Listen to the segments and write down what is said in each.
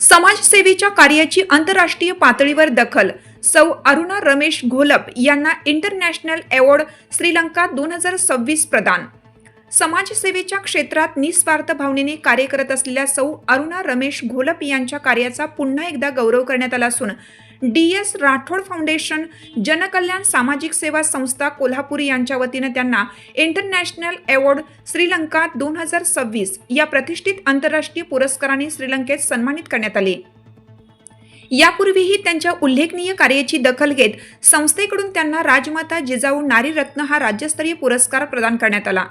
समाजसेवेच्या कार्याची आंतरराष्ट्रीय पातळीवर दखल सौ अरुणा रमेश घोलप यांना इंटरनॅशनल अवॉर्ड श्रीलंका दोन हजार सव्वीस प्रदान. समाजसेवेच्या क्षेत्रात निस्वार्थ भावनेने कार्य करत असलेल्या सौ अरुणा रमेश घोलप यांच्या कार्याचा पुन्हा एकदा गौरव करण्यात आला असून डी एस राठोड फाउंडेशन जनकल्याण सामाजिक सेवा संस्था कोल्हापूर यांच्या वतीनं त्यांना इंटरनॅशनल अवॉर्ड श्रीलंका दोन हजार सव्वीस या प्रतिष्ठित आंतरराष्ट्रीय पुरस्काराने श्रीलंकेत सन्मानित करण्यात आले. यापूर्वीही त्यांच्या उल्लेखनीय कार्याची दखल घेत संस्थेकडून त्यांना राजमाता जिजाऊ नारी रत्न हा राज्यस्तरीय पुरस्कार प्रदान करण्यात आला.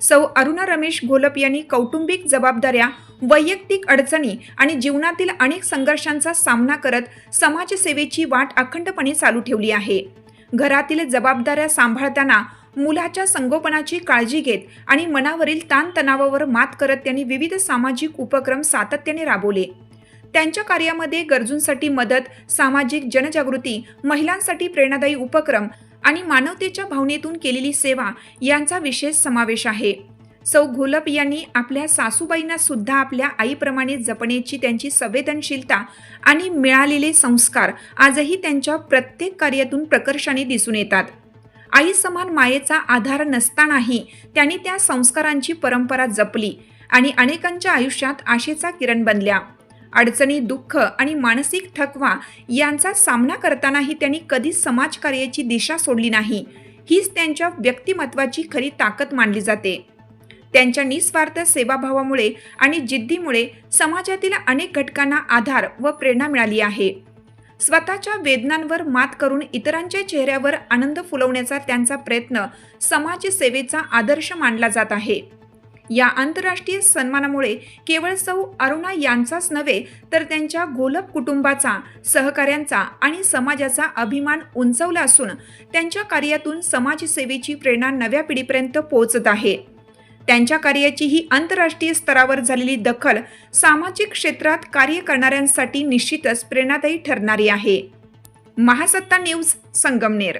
सौ अरुणा रमेश घोलप यांनी कौटुंबिक जबाबदाऱ्या वैयक्तिक अडचणी आणि जीवनातील अनेक संघर्षांचा सामना करत समाजसेवेची वाट अखंडपणे चालू ठेवली आहे. घरातील जबाबदाऱ्या सांभाळताना मुलाच्या संगोपनाची काळजी घेत आणि मनावरील ताणतणावावर मात करत त्यांनी विविध सामाजिक उपक्रम सातत्याने राबवले. त्यांच्या कार्यामध्ये गरजूंसाठी मदत सामाजिक जनजागृती महिलांसाठी प्रेरणादायी उपक्रम आणि मानवतेच्या भावनेतून केलेली सेवा यांचा विशेष समावेश आहे. सौ घोलप यांनी आपल्या सासूबाईंना सुद्धा आपल्या आईप्रमाणे जपण्याची त्यांची संवेदनशीलता आणि मिळालेले संस्कार आजही त्यांच्या प्रत्येक कार्यातून प्रकर्षाने दिसून येतात. आई समान मायेचा आधार नसतानाही त्यांनी त्या संस्कारांची परंपरा जपली आणि अनेकांच्या आयुष्यात आशेचा किरण बनल्या. अडचणी दुःख आणि मानसिक थकवा यांचा सामना करतानाही त्यांनी कधीच समाजकार्याची दिशा सोडली नाही. हीच त्यांच्या व्यक्तिमत्वाची खरी ताकद मानली जाते. त्यांच्या निस्वार्थ सेवाभावामुळे आणि जिद्दीमुळे समाजातील अनेक घटकांना आधार व प्रेरणा मिळाली आहे. स्वतःच्या वेदनांवर मात करून इतरांच्या चेहऱ्यावर आनंद फुलवण्याचा त्यांचा प्रयत्न समाजसेवेचा आदर्श मानला जात आहे. या आंतरराष्ट्रीय सन्मानामुळे केवळ सौ अरुणा यांचाच नव्हे तर त्यांच्या गोलप कुटुंबाचा सहकाऱ्यांचा आणि समाजाचा अभिमान उंचवला असून त्यांच्या कार्यातून समाजसेवेची प्रेरणा नव्या पिढीपर्यंत पोहोचत आहे. त्यांच्या कार्याची ही आंतरराष्ट्रीय स्तरावर झालेली दखल सामाजिक क्षेत्रात कार्य करणाऱ्यांसाठी निश्चितच प्रेरणादायी ठरणारी आहे. महासत्ता न्यूज संगमनेर